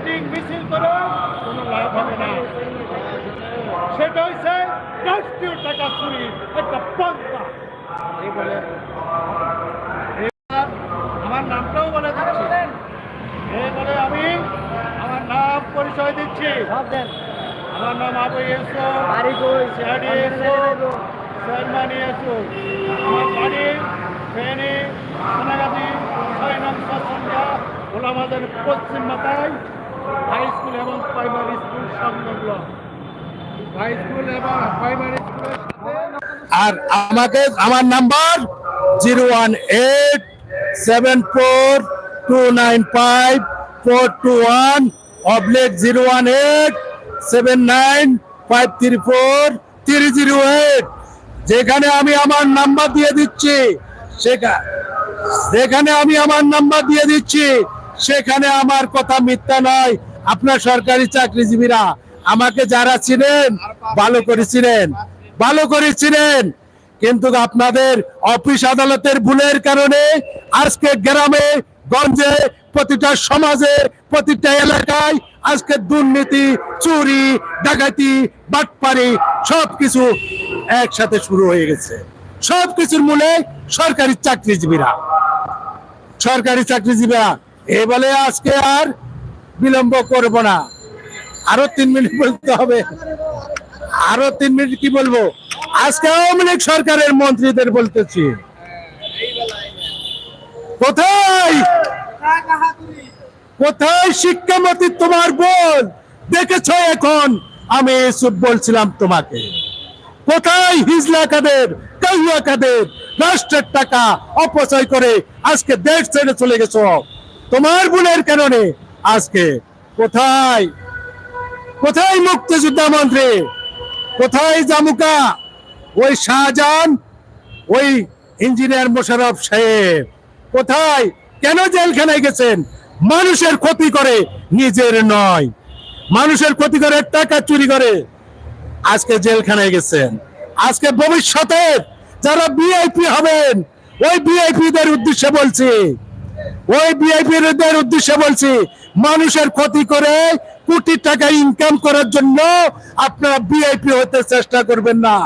Meeting মিছিল করে কোনো লাভ হবে না। সেটা হচ্ছে রাষ্ট্রীয় টাকা চুরি একটা পন্থা। এই বলে আমার নামটাও বলে দিচ্ছি। এই বলে আমি আমার নাম পরিচয় দিচ্ছি। আমার নাম আবু ইউসুফ। আমি ইউসুফ। চেয়ারম্যান ইউসুফ। আমার বাড়ি ফেনী সোনাগাজী ছয় নং ওলামাদের পশ্চিম মাথায়। হাই স্কুল এবং প্রাইমারি স্কুল সংলগ্ন হাই স্কুল এবং প্রাইমারি স্কুলের আর আমাকে আমার number zero one eight seven four two nine five four two one অবলেট zero one eight seven nine five three four three zero eight. যেখানে আমি আমার নাম্বার দিয়ে দিচ্ছি সেখানে আমি আমার নাম্বার দিয়ে দিচ্ছি সেখানে আমার কথা মিথ্যা নয়। আপনার সরকারি চাকরিজীবীরা আমাকে যারা ছিলেন ভালো করেছিলেন ভালো করেছিলেন কিন্তু আপনাদের অফিস আদালতের ভুলের কারণে আজকে গ্রামে, গঞ্জে, প্রতিটা সমাজে, প্রতিটা এলাকায় আজকে দুর্নীতি, চুরি, ডাকাতি, বাটপারি সবকিছু একসাথে শুরু হয়ে গেছে। সবকিছুর মূলে সরকারি চাকরিজীবীরা। সরকারি চাকরিজীবীরা এ বলে আজকে আর বিলম্ব করব না। আরও তিন মিনিট বলতে হবে। আরও তিন মিনিট কি বলব? আজকে আওয়ামী লীগ সরকারের মন্ত্রীদের বলতেছি। কোথায়? কোথায় শিক্ষামতি তোমার বোন? দেখেছ এখন? আমি এসব বলছিলাম তোমাকে। কোথায় হিজলা কাদের কাইয়া কাদের? রাষ্ট্রের টাকা অপচয় করে আজকে দেশ ছেড়ে চলে গেছ। তোমার বোনের কারণে আজকে কোথায়? কোথায় মুক্তিযোদ্ধা মন্ত্রী? কোথায় জামুকা? ওই শাহজাহান? ওই ইঞ্জিনিয়ার মোশারফ সাহেব। কোথায়? কেন জেলখানায় গেছেন? মানুষের ক্ষতি করে নিজের নয়। মানুষের ক্ষতি করে টাকা চুরি করে। আজকে জেলখানায় গেছেন। আজকে ভবিষ্যতে যারা বিআইপি হবেন, ওই বিআইপি দের উদ্দেশ্যে বলছি ওই বিআইপি দের উদ্দেশ্যে বলছি, মানুষের ক্ষতি করে কোটি টাকা ইনকাম করার জন্য আপনারা বিআইপি হতে চেষ্টা করবেন না।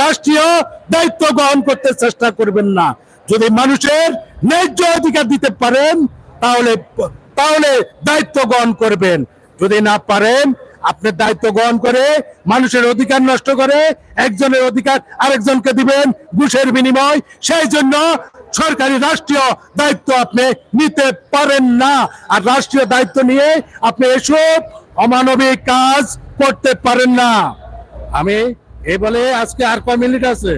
রাষ্ট্রীয় দায়িত্ব গ্রহণ করতে চেষ্টা করবেন না। যদি মানুষের ন্যায্য অধিকার দিতে পারেন, তাহলে তাহলে দায়িত্ব গ্রহণ করবেন। যদি না পারেন, আপনি দায়িত্ব গ্রহণ করে মানুষের অধিকার নষ্ট করে একজনের অধিকার আরেকজনকে দিবেন ঘুষের বিনিময়, সেই জন্য সরকারি রাষ্ট্রীয় দায়িত্ব আপনি নিতে পারেন না। আর রাষ্ট্রীয় দায়িত্ব নিয়ে আপনি এসব অমানবিক কাজ করতে পারেন না। আমি এই বলে আজকে আর কয় মিনিট আছে?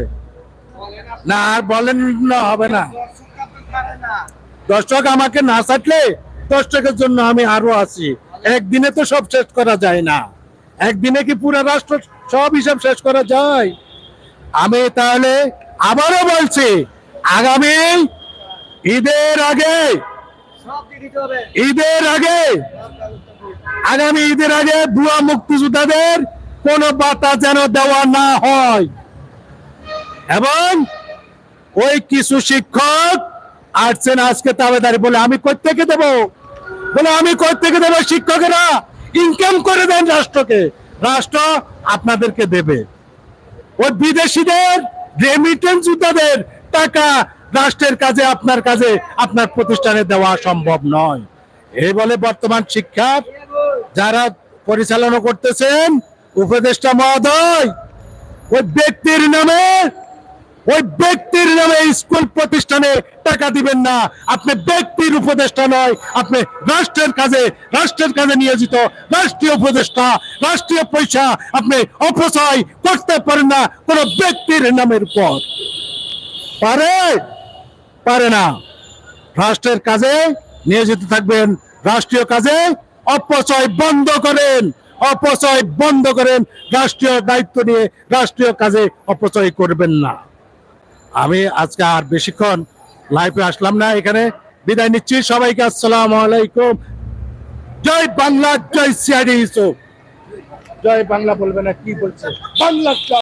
না, আর বলেন না, হবে না। দর্শক, আমাকে না ছাটলে দর্শকের জন্য আমি আরও আছি। একদিনে তো সব শেষ করা যায় না। একদিনে কি পুরো রাষ্ট্র সব হিসাব শেষ করা যায়? আমি তাহলে আবারও বলছি আগামী ঈদের আগে দিয়ে ঈদের আগে, আগামী ঈদের আগে ভুয়া মুক্তিযোদ্ধাদের কোনো বাতা যেন দেওয়া না হয়। এবং ওই কিছু শিক্ষক আসছেন আজকে তাবেদারি বলে, আমি থেকে দেব? বলে, আমি থেকে দেবো শিক্ষকেরা? ইনকাম করে দেন রাষ্ট্রকে। রাষ্ট্র আপনাদেরকে দেবে। ওই বিদেশিদের রেমিটেন্স যোদ্ধাদের টাকা রাষ্ট্রের কাজে, আপনার কাজে, আপনার প্রতিষ্ঠানে দেওয়া সম্ভব নয়। এই বলে বর্তমান শিক্ষা যারা পরিচালনা করতেছেন, উপদেষ্টা মহোদয়, ওই ব্যক্তির নামে, ওই ব্যক্তির নামে স্কুল প্রতিষ্ঠানে টাকা দিবেন না। আপনি ব্যক্তির উপদেষ্টা নয়, আপনি রাষ্ট্রের কাজে রাষ্ট্রের কাজে নিয়োজিত রাষ্ট্রীয় উপদেষ্টা, রাষ্ট্রীয় পয়সা আপনি অপচয় করতে পারেন না কোন ব্যক্তির নামের উপর। পারে? পারে না। রাষ্ট্রের কাজে নিয়োজিত থাকবেন, রাষ্ট্রীয় কাজে অপচয় বন্ধ করেন, অপচয় বন্ধ করেন, রাষ্ট্রীয় দায়িত্ব নিয়ে রাষ্ট্রীয় কাজে অপচয় করবেন না। আমি আজকে আর বেশিক্ষণ লাইফে আসলাম না, এখানে বিদায় নিচ্ছি। সবাইকে আসসালাম আলাইকুম। জয় বাংলা, জয় সিআইডি জয় বাংলা বলবে না, কি বলছে? বাংলা